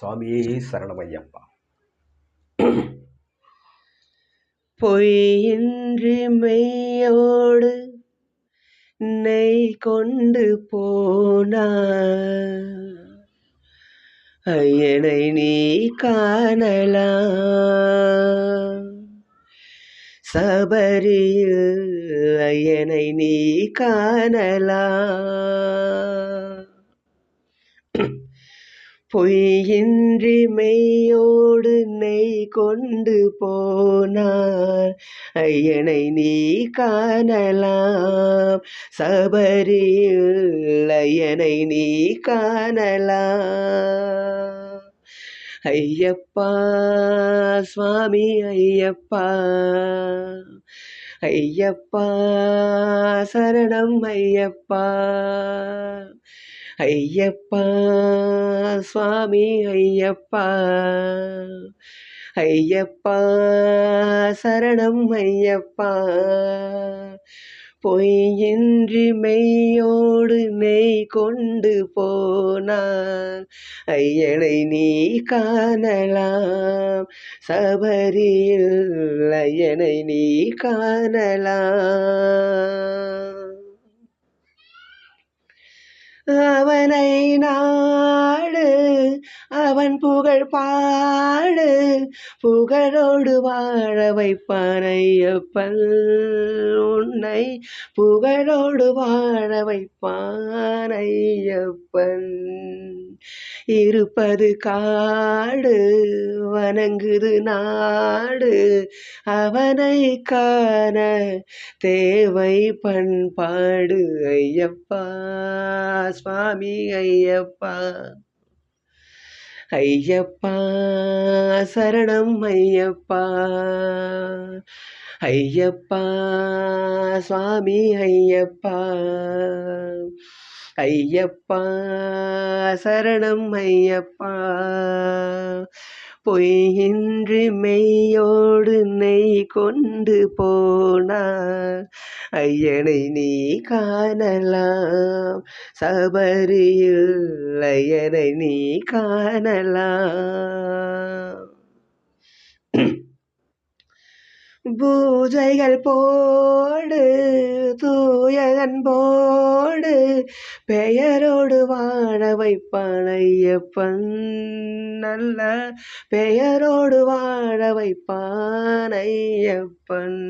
சுவாமியே சரணமையப்பா பொய்யின்றி மெய்யோடு நெய் கொண்டு போனா ஐயனை நீ காணலாம். சபரியில் ஐயனை நீ காணலாம். பொய்யின்றி மெய்யோடு நெய் கொண்டு போனார். ஐயனை நீ காணலாம். சபரியில் ஐயனை நீ காணலாம். ஐயப்பா சுவாமி ஐயப்பா. ஐயப்பா சரணம் ஐயப்பா. ஐயப்பா சுவாமி ஐயப்பா. ஐயப்பா சரணம் ஐயப்பா. பொய்யின்றி மெய்யோடு நெய் கொண்டு போனார். ஐயனை நீ காணலாம். சபரியில் ஐயனை நீ காணலாம். அவனை நாடு அவன் புகழ் பாடு புகழோடு வாழ வைப்பான் ஐயப்பன் உன்னை புகழோடு வாழ வைப்பான் ஐயப்பன் இருப்பது காடு வணங்குது நாடு. அவனை காண தேவை பண்பாடு ஐயப்பா சுவாமி ஐயப்பா. ஐயப்பா சரணம் ஐயப்பா. ஐயப்பா சுவாமி ஐயப்பா. ஐயப்பா சரணம் ஐயப்பா. பொய்யின்றி மெய்யோடு நெய் கொண்டு போனார். ஐயனை நீ காணலாம். சபரியில் ஐயனை நீ காணலாம். பூஜைகள் போடு தூயகன் போடு பெயரோடு வாழ வைப்பான் ஐயப்பன் நல்ல பெயரோடு வாழ வைப்பான் ஐயப்பன்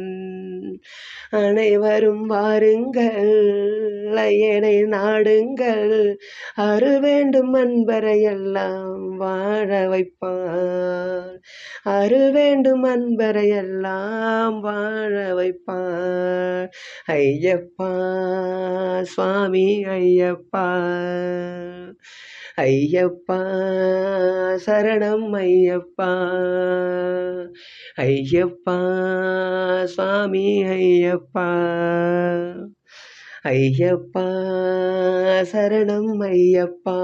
அனைவரும் வாருங்கள் ஐயனை நாடுங்கள். அரு வேண்டும் அன்பரையெல்லாம் வாழ வைப்பான். அருள் வேண்டும் அன்பரை எல்லாம் வாழ வைப்பான் ஐயப்பா சுவாமி ஐயப்பா. ஐயப்பா சரணம் ஐயப்பா. ஐயப்பா சுவாமி ஐயப்பா. ஐயப்பா சரணம் ஐயப்பா.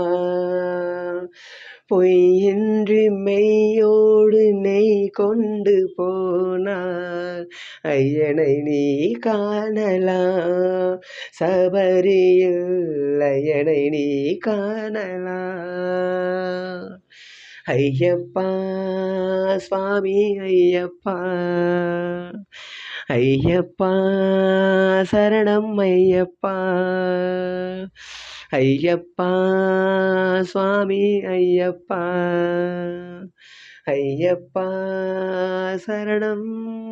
பொய்யின்றி மெய்யோடு நெய் கொண்டு போனார். ஐயனை நீ காணலாம். சபரியில் ஐயனை நீ காணலாம். ஐயப்பா சுவாமி ஐயப்பா. ஐயப்பா சரணம் ஐயப்பா. ஐயப்பா சுவாமி ஐயப்பா. ஐயப்பா சரணம்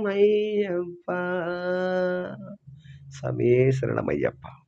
ஐயப்பா. சாமியே சரணம் ஐயப்பா.